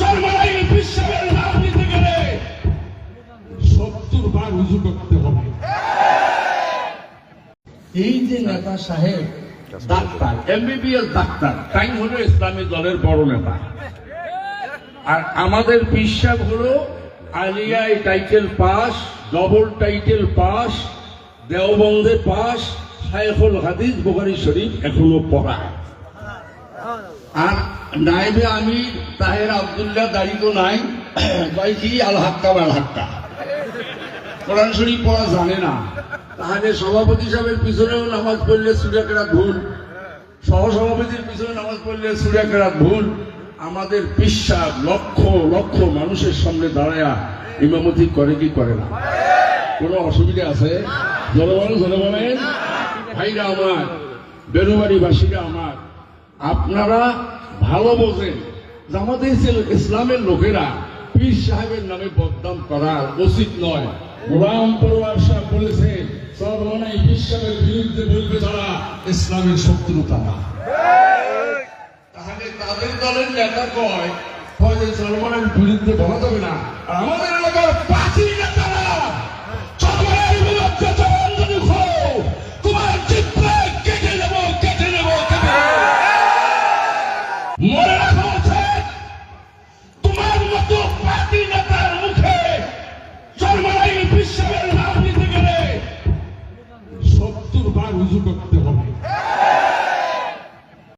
সর্বদাই বিশ্বের নাম নিতে সত্তর বার উজু করতে হবে। এই যে নেতা সাহেব ডাক্তার এমবিবিএস ডাক্তার টাইম হলো ইসলামী দলের বড় নেতা। আর আমাদের বিশ্বাস হলো আলিয়ায় title pass double title pass দেওবন্দে pass শাইখুল হাদিস বুখারী শরীফ এখনও পড়ায় আর নাইবে আমি তাহের আবদুল্লাহ দাড়ি তো নাই কয় কি আল হাক্কা আল হাক্কা? কোরআন শরীফ পড়া জানে না। তাহলে সভাপতি সাহেবের পিছনেও নামাজ পড়লে সুরাকেরা ভুল। সহসভাপতির পিছনে নামাজ পড়লে সুরাকেরা ভুল। আমাদের বিশ্বাস লক্ষ লক্ষ মানুষের সামনে দাঁড়ায়া ইমামতি করে কি করে না? কোনো অসুবিধা আছে? জনগণ, জনগণের? ভাইরা আমার বেরুবাড়িবাসীরা আমার। আপনারা ভালো বোঝেন। আমাদের ইসলামের লোকেরা পীর সাহেবের নামে বদনাম করা উচিত নয়। গোলাম পরোয়ার সাহেব বলেছে সর্বনাই বিশ্বাসের বিরুদ্ধে বলবে তারা, ইসলামের শত্রু তারা তাহলে তাদের দলের নেতা কয় যে সলমানের বিরুদ্ধে বলা যাবে না। আমাদের এলাকার